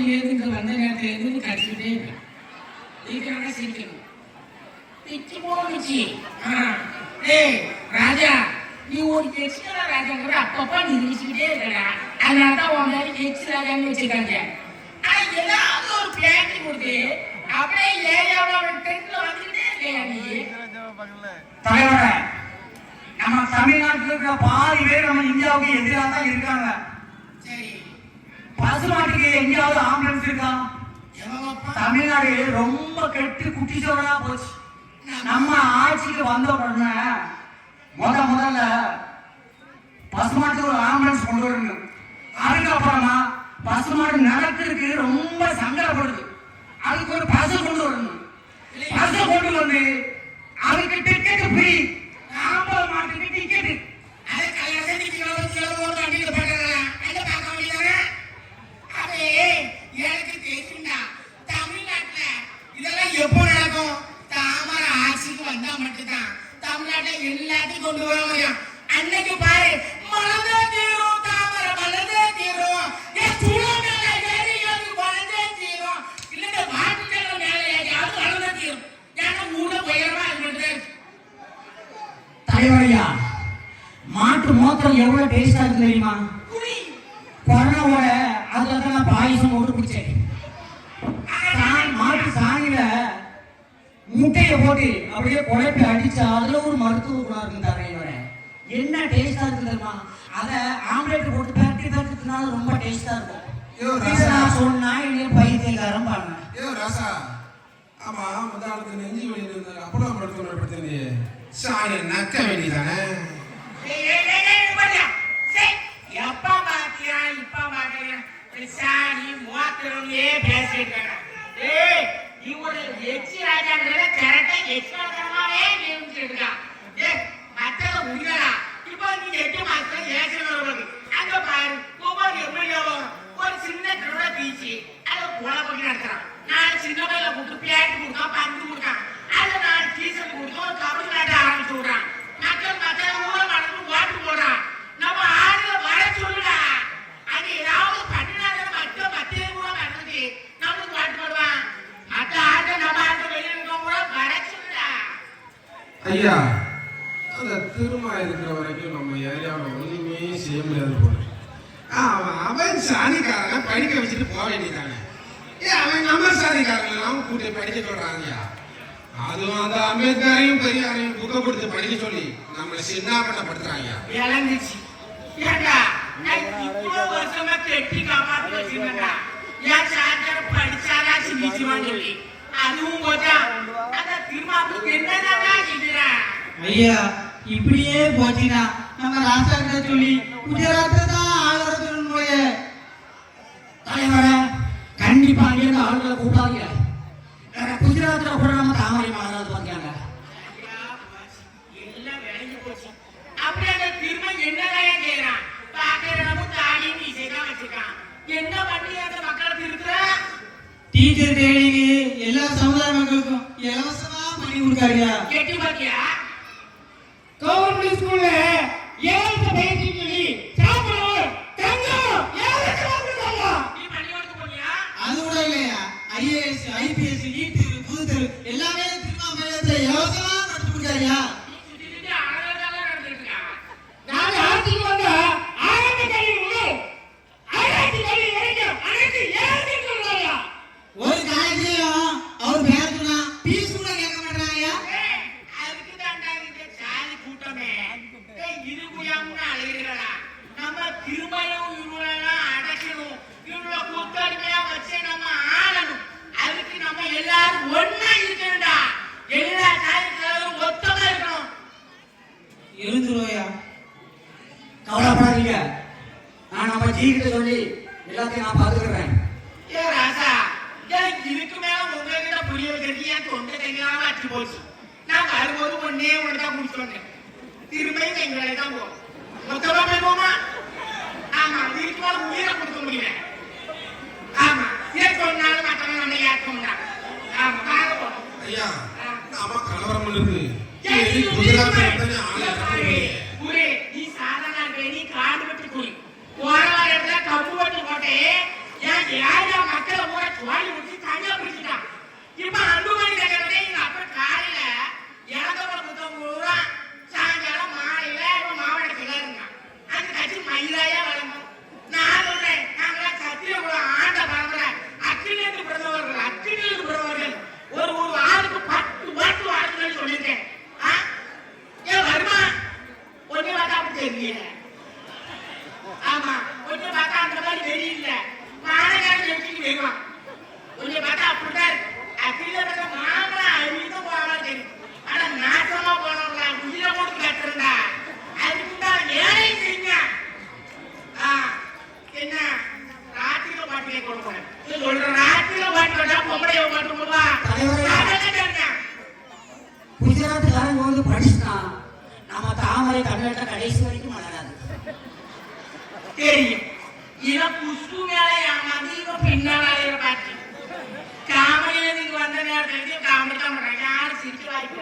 மணிலேருந்து இங்க வந்த நேரத்துலேருந்து நீ கடிச்சுக்கிட்டே இருக்க இதுக்காக சிரிக்கணும் பிச்சு போச்சு ஏய் ராஜா நீ ஒரு எக்ஸ்ட்ரா ராஜாங்கிற அப்பப்போ நீ நினைச்சுக்கிட்டே இருக்கடா அதனால தான் உன் மாதிரி எக்ஸ் ராஜான்னு வச்சுருக்காங்க ஆனா ஏதாவது ஒரு பேட்டி கொடுத்து அப்படியே ஏரியாவோட ட்ரெண்ட்ல வந்துக்கிட்டே இருக்கையா நீ தலைவரே நம்ம தமிழ்நாட்டில் இருக்கிற பாதி பேர் நம்ம இந்தியாவுக்கு எதிராக தான் இருக்காங்க பசுமாட்டுக்கு எங்கேயாவது ஆம்புலன்ஸ் இருக்கா? தமிழ்நாடு ரொம்ப கெட்டு குட்டிச்சோடா போச்சு. நம்ம ஆட்சிக்கு வந்த உடனே முத முதல்ல பசுமாட்டுக்கு ஒரு ஆம்புலன்ஸ் கொண்டு வரணும். அதுக்கப்புறமா பசுமாடு நடக்கிறதுக்கு ரொம்ப சங்கடப்படுது. அதுக்கு ஒரு பசு கொண்டு வரணும். பசு கொண்டு வந்து அதுக்கு டிக்கெட் ஃப்ரீ ஆம்பளை மாட்டுக்கு டிக்கெட் அது கல்யாணத்துக்கு கிலோ கிலோ ஒரு வண்டியில போட்டுறேன் அதை பார்க்க முடியாதா அது எனக்கு தெரியும்டா தமிழ்நாட்டுல இதெல்லாம் எப்போ நடக்கும் தாமரை ஆட்சிக்கு வந்தா மட்டும்தான் தமிழ்நாட்டுல எல்லாத்தையும் கொண்டு வர முடியும் அன்னைக்கு பாரு மலர்ந்தே தீரும் தாமரை மலர்ந்தே தீரும் என் சுழ மேல ஏறி அது வளர்ந்தே தீரும் இல்லைன்னா வாட்டுக்கிழமை மேல ஏறியாவது வளர்ந்தே தீரும் ஏன்னா மூணு உயரமா அது மட்டும் தான் இருக்கு தலைவரையா? மாட்டு மோத்திரம் எவ்வளவு டேஸ்டா இருக்கு தெரியுமா? கொரோனாவோட அதுல தான் நான் பாயசம் போட்டு குடிச்சேன். மாட்டு சாணியில முட்டையை போட்டு அப்படியே குழப்பி அடிச்சா அதுல ஒரு மருத்துவ குணம் இருக்கு தலைவரே என்ன டேஸ்டா இருக்கு தெரியுமா? அத ஆம்லேட் போட்டு பரட்டி பரட்டி தின்னாலும் ரொம்ப டேஸ்டா இருக்கும். நான் சொன்னா சாணி நக்க வேண்டியதானே சரி, எப்ப பாத்தியா, இப்ப பாத்தியா? சாணி, மூத்திரம்னே பேசிட்டு ஏய், நீ எச்சி ராஜாங்கிறத correct ஆ எச்சி ராஜாவாவே ஏய், மத்தத உண்மைடா. இப்ப நீ எட்டு மாசத்துல ஏசன் அங்க பாரு, ஒவ்வொரு MLA ஒரு சின்ன திருவிழா பீச்சு, அதை கொலை பண்ணி நடத்துறான். நான் சின்ன பையில கொடுத்து பேட்டு கொடுக்கான், பந்து கொடுக்கான். ஐயா அந்த திருமா இருக்கிற வரைக்கும் நம்ம ஏரியாவில் ஒன்றுமே செய்ய முடியாது போல. ஆ, அவன் அவன் சாதிக்காரனை படிக்க வச்சுட்டு போக வேண்டியதானே ஏ அவன் நம்ம சாதிக்காரங்க கூட்டி படிக்க சொல்றாங்கய்யா. அதுவும் அந்த அம்பேத்கரையும் பெரியாரையும் புக்க கொடுத்து படிக்க சொல்லி நம்மளை சின்ன பண்ண ஏண்டா, நான் வருஷமா கெட்டி காப்பாத்தி வச்சிருந்தா ஏன் சார்ஜர் படிச்சாதாச்சும் நிச்சயமான்னு சொல்லி. அதுவும் போச்சா. அந்த திருமாப்புக்கு என்னதான்டா செஞ்சுறேன்? ஐயா இப்படியே போச்சுனா நம்ம ராசா சொல்லி குஜராத்தை தான் ஆளுறது போயே கண்டிப்பா அங்கிருந்து ஆளுகளை கூப்பிடாதீங்க கூட நம்ம தாமரை மலராது பார்த்தாங்க ஐயா, போச்சு. எல்லாம் விளைஞ்சு போச்சு. அப்படியே அந்த திரும்ப என்னதான் செய்யறான்? பார்க்கிற இடமும் தாடியும் மீசையும் வச்சிருக்கான். என்ன பண்ணி அந்த மக்களை திருத்துற? டீச்சர் ட்ரைனிங் எல்லா சமுதாய மக்களுக்கும் இலவசமா பண்ணி கொடுக்காருயா கெட்டி பாத்தியா? கவர்மெண்ட் ஸ்கூல்ல ஏழு பயிற்சி சொல்லி தங்கம் போனியா? அது கூட இல்லையா? ஐஏஎஸ் ஐபிஎஸ் நீட் புதுத்தெரு எல்லாமே திருமா மையத்துல இலவசமா நடத்தி நீ சுத்தி சுத்தி அழகாதான் நடந்துட்டு இருக்கா. நான் ஆட்சிக்கு வந்த ஆரம்ப கல்வி முதல் ஆராய்ச்சி கல்வி வரைக்கும் அனைத்து ஏழு சொல்றாங்க ஒரு காலேஜ்லயும் அவர் பேர் சொன்னா பீஸ் கூட கேட்க மாட்டாங்கயா ஏய், அதுக்கு தான்டா இந்த சாதி கூட்டமே. ஏய், இது புரியாம அழுகிறடா. நம்ம திருமயம் இவங்களெல்லாம் அடைக்கணும். இவங்கள கூத்தடிமையா வச்சு நம்ம ஆளணும். அதுக்கு நம்ம எல்லாரும் ஒண்ணா இருக்கணும்டா. எல்லா சாதிக்காரரும் ஒத்தமா இருக்கணும். இருந்துருவோயா கவலைப்படாதீங்க நான் நம்ம ஜி கிட்ட சொல்லி எல்லாத்தையும் நான் பாத்துக்கிறேன் ஏய் ராசா, ஏய், இதுக்கு மேல உங்ககிட்ட புரிய வைக்கிறதுக்கு என் தொண்டை கையெல்லாம் அடிச்சு போச்சு. நான் வரும்போது ஒண்ணே ஒண்ணுதான் முடிச்சு வந்தேன். திரும்பியும் எங்களை தான் போகும். மொத்தமா போயிடுவோமா? ஆமா, இதுக்கு மேல உயிரை கொடுக்க முடியல. ஆமா, ஏன் சொன்னாலும் மத்தவங்க நம்மை ஏற்க மாட்டாங்க. ஆமா, வாங்க போலாம். ஐயா நாம கலவரம் நீ குஜராத் ஆளை ஆமா கொஞ்சம் பார்த்தா தெரியல மாநகரம் எடுத்துட்டு வேணும் கொஞ்சம் பார்த்தா அப்படிதான் அப்படில பார்த்தா மாமரம் அழிந்து போகலாம் தெரியும். ஆனா நாசமா போனவங்களா உயிர போட்டு கட்டுறா அதுக்குதான் ஏழை செய்யுங்க என்ன? ராத்திரில பாட்டு கேட்க ராத்திரில பாட்டு கேட்டா பொம்பளைய பாட்டு போடுவா. வந்து படிச்சுட்டான். நம்ம தமிழ்நாட்டில் கடைசி வரைக்கும் மலராது தெரியும். இவன் குஷ்பு மேல ஏமாந்து இவன் பின்னால பாட்டி. காமெடியில நீங்க வந்த நேரத்துல காமெடி தான் பண்றாங்க. யாரும் சிரிக்க வாய்ப்பு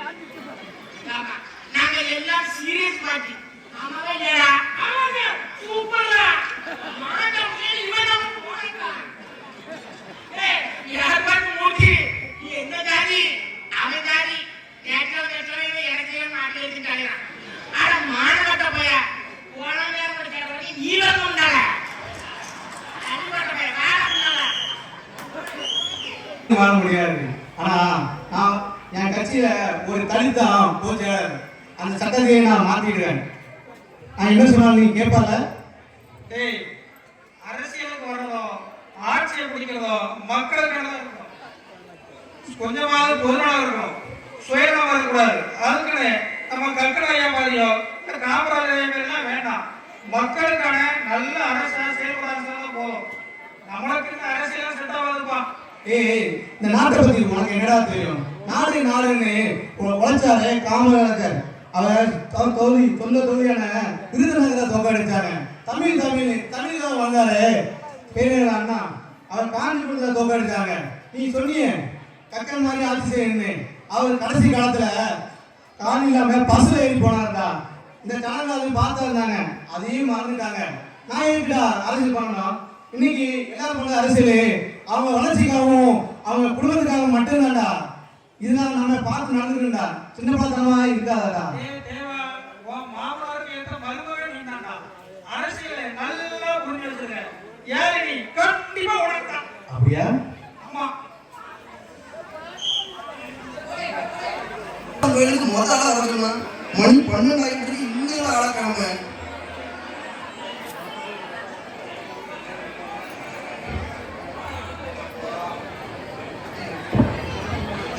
ஆமா. நாங்க எல்லாம் சீரியஸ் பாட்டி ஆமாவா இல்லையா? ஆமாங்க. சூப்பர்டா மாட்டம் இவன் தான் யார் பாட்டு மூட்டி என்ன ஜாதி அவன் ஜாதி நேற்று நேற்று எனக்கு மாட்டி வச்சுட்டாங்க ஆனா மானகட்ட பைய போன நேரம் படிக்கிற நீ வந்து உண்டால அடிபட்ட பைய வேற உண்டால வாழ முடியாது. ஆனா நான் என் கட்சியில ஒரு தலித்தான் போச்சார் அந்த சட்டத்தையே நான் மாத்திடுவேன். நான் என்ன சொன்னாலும் நீ கேட்பால டேய் அரசியலுக்கு வர்றதோ ஆட்சியை பிடிக்கிறதோ மக்களுக்கு கொஞ்சமாவது பொதுநலம் இருக்கணும். சுயநலம் வரக்கூடாது அதுக்குன்னு நம்ம கற்கட ஐயா மாதிரியோ காமராஜர் ஐயா மாதிரிலாம் வேண்டாம். மக்களுக்கான நல்ல அரசியல் செயல்பட அரசா போதும் நம்மளுக்கு இந்த அரசியலாம் செட் ஆகாதுப்பா ஏய் இந்த நாட்டை பத்தி உனக்கு என்னடா தெரியும்? நாடு நாடுன்னு உழைச்சாரு காமராஜர் அவர் தொகுதி சொந்த தொகுதியான விருதுநகரை தோக்கடிச்சாங்க தமிழ் தமிழ் தமிழ் தான் வந்தாரு பேரர் அண்ணா அவர் காஞ்சிபுரத்தில் தோக்கடிச்சாங்க நீ சொன்னியே கக்கன் மாதிரி ஆட்சி செய்யணும்னு அவர் கடைசி காலத்துல காணி இல்லாம பஸ்ல ஏறி போனாருடா. இந்த ஜனங்கள் பார்த்தா இருந்தாங்க அதையும் மறந்துட்டாங்க. நான் எதுக்குடா அரசியல் பண்ணணும்? இன்னைக்கு எல்லாரும் பண்ண அரசியல் அவங்க வளர்ச்சிக்காகவும் அவங்க குடும்பத்துக்காகவும் மட்டும்தான்டா. இதனால நம்ம பார்த்து நடந்துக்கணும்டா. சின்ன பாத்திரமா இருக்காதடா. ஏய் தேவா உன் மாமனாருக்கு ஏற்ற மருமகே நீ தான்டா அரசியலை நல்லா புரிஞ்சு வச்சிருக்க ஏழை நீ கண்டிப்பா உனக்கு அப்படியா ஆமா கோயிலுக்கு மொத ஆளா வரணும் மணி பன்னெண்டு ஆகிட்டு இருக்கு இன்னும் அளக்காம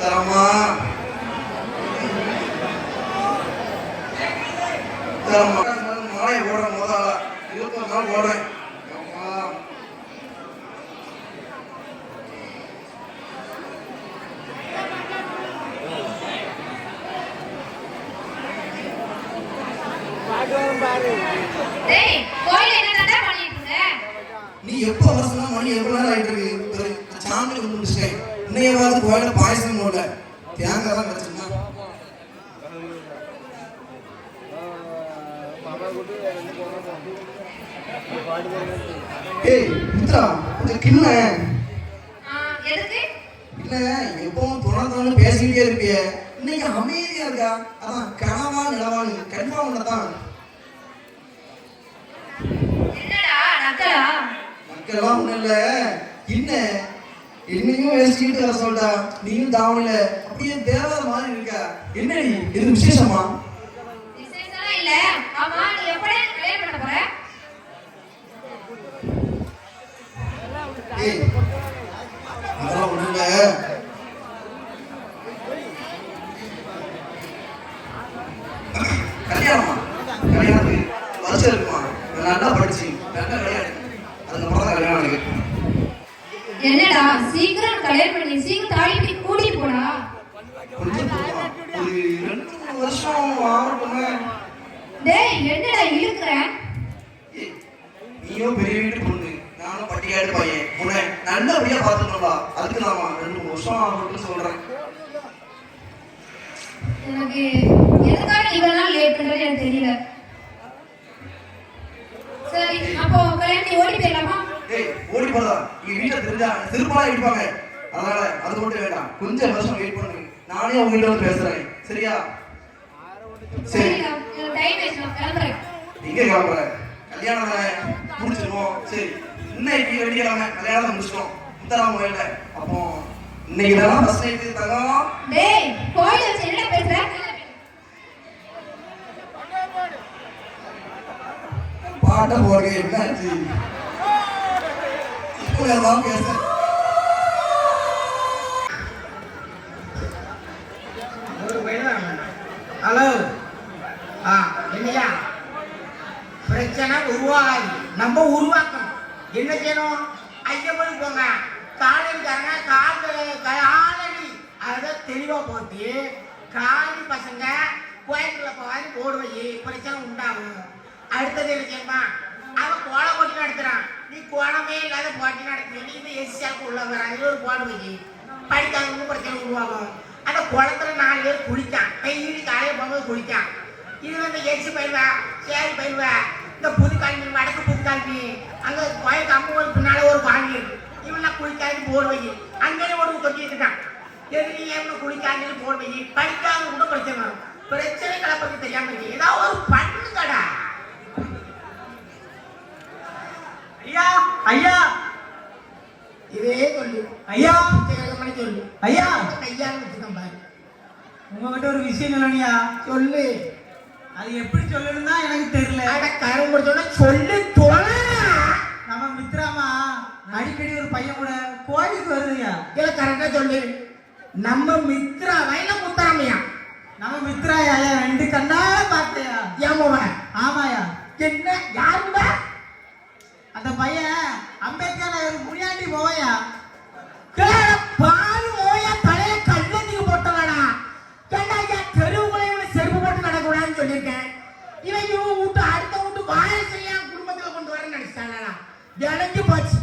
தரமா தரமா மாலை ஓடுறேன் மொத ஆளா. இருபத்தொரு நாள் ஓடுறேன். நீ எப்போ சொன்னா மணி எவ்வளவு நேரம் ஆயிட்டு இருக்கு? சாமி முடிச்சிட்டேன் இன்னையாவது கோயில பாயசம் போடல. தேங்காய் தான் கிடைச்சுன்னா ஏய் மித்ரா இந்த கிண்ண. இல்ல எப்பவும் பேசிக்கிட்டே இருப்பிய. இன்னைக்கு அமைதியா இருக்கா? அதான் கனவா நிலவான்னு கன்ஃபார்ம் பண்ணதான் மக்கள்லாம் ஒண்ணும் இல்ல. என்ன என்னையும் வேசிக்கிட்டு வர சொல்லிட்டா நீயும் தாவணில அப்படியே தேவதை மாதிரி இருக்கா. என்னடி இது விசேஷமா விசேஷம்லாம் இல்ல ஆமா நீ எப்படா எனக்கு கல்யாணம் பண்ண போற ஏய் அதெல்லாம் ஒண்ணும் இல்ல கல்யாணமா கல்யாணத்துக்கு வருஷம் இருக்குமா நான் நல்லா படிச்சு நல்லா கல்யாணம் அதுக்கப்புறம் தான் கல்யாணம் எனக்கு என்னடா சீக்கிரம் கல்யாணம் பண்ணி சீக்கிரம் தாலி கட்டி மூணு வருஷம் டேய் என்னடா இழுக்குற? ஏய், நீயும் பெரிய வீட்டு பொண்ணு. நானும் பட்டிக்காடு பையன். உன்னை நல்லபடியா பார்த்துக்கணும்டா. அதுக்கு நாம ரெண்டு மூணு வருஷம் ஆகணும்னு சொல்றேன். எனக்கு எதுக்காக நாள் லேட் பண்றது எனக்கு தெரியல. சரி அப்போ கல்யாணத்தை ஓடி போயிடலாமா? ஏய் ஓடி போறதா எங்க வீட்டுல தெரிஞ்சா திருப்பாலா இடிப்பாங்க. அதனால அது மட்டும் வேண்டாம். கொஞ்சம் வருஷம் வெயிட் பண்ணுங்க. நானே உங்க வீட்டுல வந்து பேசுறேன். சரியா? சரி. எங்க கிளம்புற? கல்யாணம் முடிச்சிருவோம். சரி. இன்னைக்கு வெடிக்கிறாங்க கல்யாணம் முடிச்சிட்டோம். முத்தராம கோயில்ல அப்போ இன்னைக்கு தான் ஃபர்ஸ்ட் தங்கம் டேய் கோயில வச்சு என்ன பேசுற? பாட்ட போடுங்க என்னாச்சு? இப்போ எல்லாம் ஹலோ. ஆ என்னையா பிரச்சனை உருவாகாது. நம்ம உருவாக்கணும். என்ன செய்யணும்? ஐயப்படி போங்க. காலையில்காரங்க கால் காலடி. அதை தெளிவாக போட்டு காலி பசங்க கோயிலுக்குள்ள போகாது போடுவை பிரச்சனை உண்டாகும். அடுத்தது என்ன செய்யுமா அவன் கோலம் போட்டி நடத்துறான். நீ கோலமே இல்லாத போட்டி நடத்தி இது எஸ்சியாவுக்கு உள்ள வரான் இது ஒரு போடுவை படிக்காதவங்க பிரச்சனை உருவாகும். அந்த குளத்துல நாலு பேர் குளிக்கான் டெய்லி காலையில் போகும்போது குளிக்கான் இது வந்து எச்சு பயிர்வா சேரி பயிர்வா இந்த புது காலனி வடக்கு புது காலனி அங்க கோயில் கம்பு பின்னால ஒரு காலனி இருக்கு. இவன் குளிக்காது போடு வை அங்கேயே ஒரு தொட்டி இருக்கான். எதுலையும் நீ ஏன் குளிக்காது போடு வை படிக்காத கூட பிரச்சனை வரும் பிரச்சனை கலப்பது தெரியாமல் இருக்கு. ஏதாவது ஒரு பண்ணுங்கடா ஐயா ஐயா இதே சொல்லு ஐயா மணி சொல்லு ஐயா கையான்னு வச்சுக்கோம் பாரு சொல்லணியா சொல்லு. அது எப்படி சொல்லணும்னா எனக்கு தெரியல. அட கரும்பு சொன்னா சொல்லு நம்ம மித்ராமா அடிக்கடி ஒரு பையன் கூட கோயிலுக்கு வருதுயா? இல்ல கரெக்டா சொல்லு. நம்ம மித்ரா வயல முத்தாமையா? நம்ம மித்ராயா ரெண்டு கண்ணால பார்த்தையா ஏமாவன் ஆமாயா. என்ன யாருடா அந்த பையன் அம்பேத்கர் நகர் முனியாண்டி போவையா? கேள நினைச்சிட்டானா விளைஞ்சு போச்சு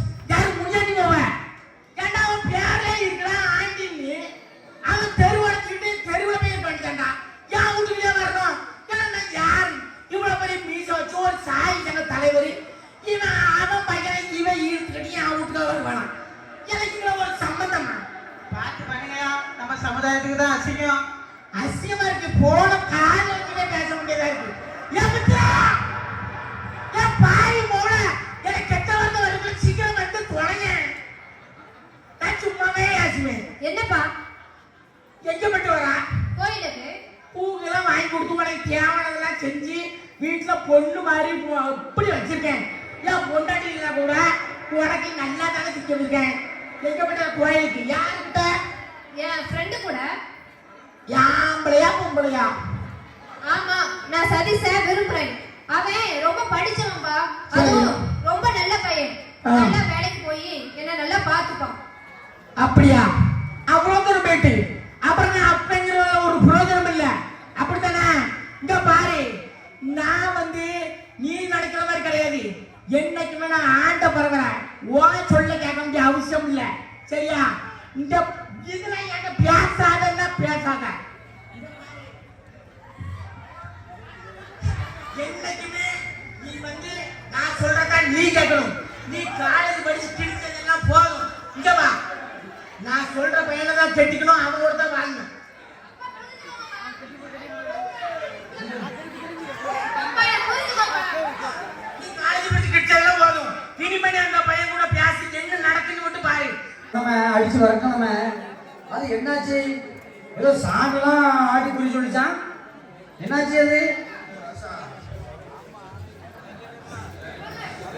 பொண்ணு மாதிரி இப்படி வச்சிருக்கேன். ஏன் பொண்டாட்டி இல்லை கூட உனக்கு நல்லா தானே செஞ்சு இருக்கேன் எங்க மட்டும் கோயிலுக்கு? யாருக்கிட்ட? என் ஃப்ரெண்டு கூட. யாம்பளையா பொம்பளையா? ஆமா நான் சதீஷ விரும்புறேன். அவன் ரொம்ப படிச்சவன்பா. அதுவும் ரொம்ப நல்ல பையன். நல்லா வேலைக்கு போய் என்ன நல்லா பாத்துப்பான் அப்படியா அவ்வளவு தூரம் போயிட்டு அப்புறம் நான் அப்பங்கிற ஒரு பிரயோஜனம் இல்ல அப்படித்தானே இங்க பாரு நான் வந்து நீ நடக்கிற மாதிரி கிடையாது என்னைக்குமே நான் ஆண்ட பரவுறேன் ஓ சொல்ல கேட்க வேண்டிய அவசியம் இல்ல சரியா இந்த இதுல என்கிட்ட பேசாதன்னா பேசாத என்னைக்குமே நீ வந்து நான் சொல்றதா நீ கேட்கணும். நீ காலேஜ் படிச்சு கிழிச்சதெல்லாம் போதும் இங்க வா. நான் சொல்ற பையனை தான் கட்டிக்கணும் அவனோட தான் வாழணும் நீ காலேஜ் படிச்சு அந்த பையன் கூட பேசி பாரு. நம்ம அடிச்சு வரக்கும் நம்ம. அது என்னாச்சு? ஏதோ சாங்கெல்லாம் ஆட்டி குறி சொல்லிச்சான். என்னாச்சு அது?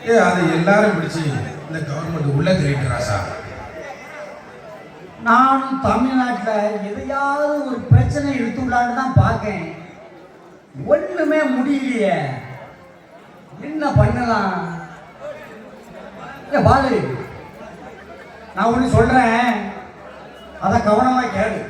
ஏ அதை எல்லாரும் பிடிச்சி இந்த கவர்மெண்ட் உள்ள தெரிவிக்கிறா ராசா நானும் தமிழ்நாட்டில் எதையாவது ஒரு பிரச்சனை எடுத்துள்ளான்னு தான் பார்க்கேன். ஒண்ணுமே முடியலையே. என்ன பண்ணலாம்? ஏ பாலு நான் ஒன்று சொல்கிறேன் அதை கவனமாக கேளு.